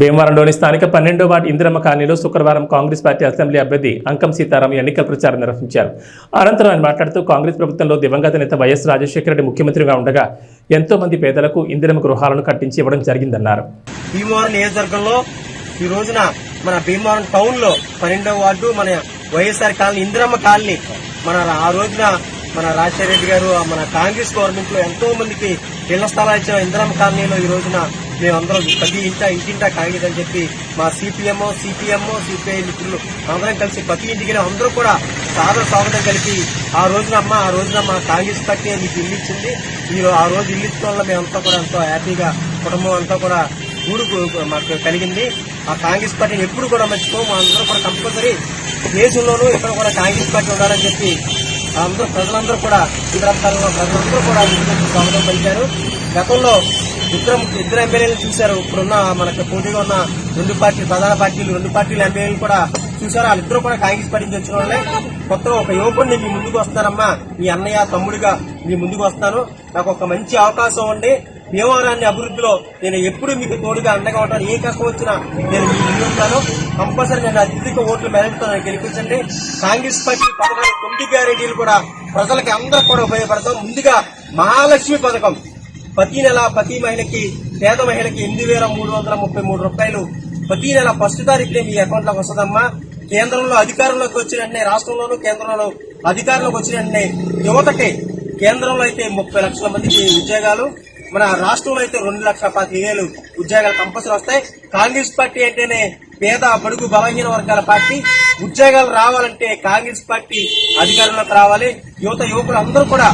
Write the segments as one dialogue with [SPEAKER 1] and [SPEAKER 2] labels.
[SPEAKER 1] భీమవరంలోని స్థానిక పన్నెండో వార్డు ఇందిరమ్మ కాలనీలో శుక్రవారం కాంగ్రెస్ పార్టీ అసెంబ్లీ అభ్యర్థి అంకం సీతారాం ఎన్నికల ప్రచారం నిర్వహించారు. అనంతరం ఆయన మాట్లాడుతూ కాంగ్రెస్ ప్రభుత్వంలో దివంగత నేత వైఎస్ రాజశేఖర రెడ్డి ముఖ్యమంత్రిగా ఉండగా ఎంతో మంది పేదలకు ఇందిరమ్మ గృహాలను కట్టించి ఇవ్వడం జరిగిందన్నారు.
[SPEAKER 2] భీమవరం నియోజకవర్గంలో ఈ రోజున మన భీమవరం టౌన్లో పన్నెండవ వార్డు మన వైఎస్ఆర్ కాలనీ ఇందిరమ్మ కాలనీ మన ఆ రోజున మన రాజశేఖర రెడ్డి గారు మన కాంగ్రెస్ గవర్నమెంట్లో ఎంతో మందికి ఇళ్ళ స్థలాలు ఇచ్చిన ఇందిరమ్మ కాలనీలో ఈ రోజున మేమందరం ప్రతి ఇంట ఇంటింటా కాంగ్రెస్ అని చెప్పి మా సిపిఎం సిపిఎం సిపిఐ మిత్రులు అందరం కలిసి ప్రతి ఇంటికి అందరూ కూడా సాధన స్వాగతం కలిపి ఆ రోజున అమ్మ ఆ రోజున మా కాంగ్రెస్ పార్టీ మీకు ఇల్లు ఇచ్చింది. ఈ ఆ రోజు ఇల్లు ఇచ్చిన వల్ల మేమంతా కూడా ఎంతో హ్యాపీగా కుటుంబం అంతా కూడా ఊరు మాకు కలిగింది. ఆ కాంగ్రెస్ పార్టీని ఎప్పుడు కూడా మర్చిపో మా అందరూ కూడా కంపల్సరీ దేశంలోనూ ఇక్కడ కూడా కాంగ్రెస్ పార్టీ ఉండాలని చెప్పి అందరూ ప్రజలందరూ కూడా ఈ ప్రాంతాల్లో ప్రజలందరూ కూడా స్వాగతం పలికారు. గతంలో ఇద్దరు ఇద్దరు ఎమ్మెల్యేలు చూశారు. ఇప్పుడున్న మనకు పోటీగా ఉన్న రెండు పార్టీలు ప్రధాన పార్టీలు రెండు పార్టీల ఎమ్మెల్యేలు కూడా చూశారు. వాళ్ళిద్దరూ కూడా కాంగ్రెస్ పార్టీ నుంచి వచ్చిన వాళ్ళే. మొత్తం ఒక యువకుడిని మీ ముందుకు వస్తానమ్మా మీ అన్నయ్య తమ్ముడిగా మీ ముందుకు వస్తాను నాకు ఒక మంచి అవకాశం ఉండి భీమవరాన్ని అభివృద్ధిలో నేను ఎప్పుడు మీకు తోడుగా అండగా ఉంటాను. ఏ కష్టం వచ్చినా నేను మీ ముందు ఉంటాను కంపల్సరీ నేను అత్యధిక ఓట్లు మెరుగుతో నన్ను గెలిపించండి. కాంగ్రెస్ పార్టీ పథకాలు తొమ్మిది గ్యారెంటీలు కూడా ప్రజలకి అందరూ కూడా ఉపయోగపడతాం. ముందుగా మహాలక్ష్మి పథకం. ప్రతి నెల ప్రతి మహిళకి పేద మహిళకి ఎనిమిది వేల మూడు వందల ముప్పై మూడు రూపాయలు ప్రతి నెల ఫస్ట్ తారీఖునే మీ అకౌంట్లోకి వస్తుందమ్మా. కేంద్రంలో అధికారంలోకి వచ్చిన వెంటనే రాష్ట్రంలోనూ కేంద్రంలో అధికారంలోకి వచ్చిన వెంటనే యువతకి కేంద్రంలో అయితే ముప్పై లక్షల మందికి ఉద్యోగాలు మన రాష్ట్రంలో అయితే రెండు లక్షల పది వేలు ఉద్యోగాలు కంపల్సరీ వస్తాయి. కాంగ్రెస్ పార్టీ అంటేనే పేద బడుగు బలహీన వర్గాల పార్టీ. ఉద్యోగాలు రావాలంటే కాంగ్రెస్ పార్టీ అధికారంలోకి రావాలి. యువత యువకులు అందరూ కూడా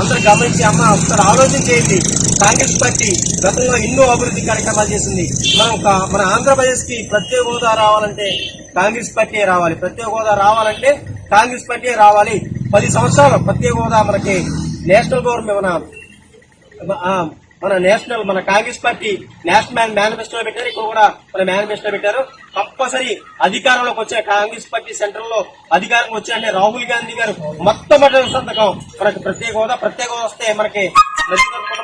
[SPEAKER 2] అందరూ గమనించి అమ్మ ఒకసారి ఆలోచన చేయండి. కాంగ్రెస్ పార్టీ గతంలో ఎన్నో అభివృద్ధి కార్యక్రమాలు చేసింది. మనం ఒక- మన ఆంధ్రప్రదేశ్కి ప్రత్యేక హోదా రావాలంటే కాంగ్రెస్ పార్టీ రావాలి. ప్రత్యేక హోదా రావాలంటే కాంగ్రెస్ పార్టీ రావాలి. పది సంవత్సరాలు ప్రత్యేక హోదా మనకి నేషనల్ గవర్నమెంట్ మన మన నేషనల్ మన కాంగ్రెస్ పార్టీ నేషనల్ మేనిఫెస్టో పెట్టారు. ఇక్కడ కూడా మన మేనిఫెస్టో పెట్టారు. తప్పసరి అధికారంలోకి వచ్చే కాంగ్రెస్ పార్టీ సెంటర్లో అధికారం వచ్చాయంటే రాహుల్ గాంధీ గారు మొట్టమొదటి సంతకం. మనకి ప్రత్యేక హోదా ప్రత్యేక హోదా వస్తే మనకి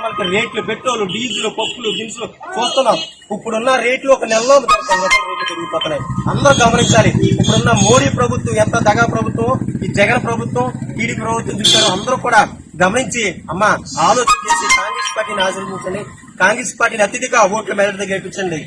[SPEAKER 2] మనకి రేట్లు పెట్రోల్ డీజిల్ పప్పులు దినుసులు చూస్తున్నాం. ఇప్పుడున్న రేట్లు ఒక నెలలో రేట్లు పెరిగిపోతున్నాయి. అందరూ గమనించాలి. ఇప్పుడున్న మోడీ ప్రభుత్వం ఎంత దగా ప్రభుత్వం ఈ జగన్ ప్రభుత్వం టీడీపీ ప్రభుత్వం చూశారు. అందరూ కూడా గమనించి అమ్మ ఆలోచన చేసి కాంగ్రెస్ పార్టీని ఆశీర్వదించండి కాంగ్రెస్ పార్టీని అతిథిగా ఓట్ల మేరకు గెలిపించండి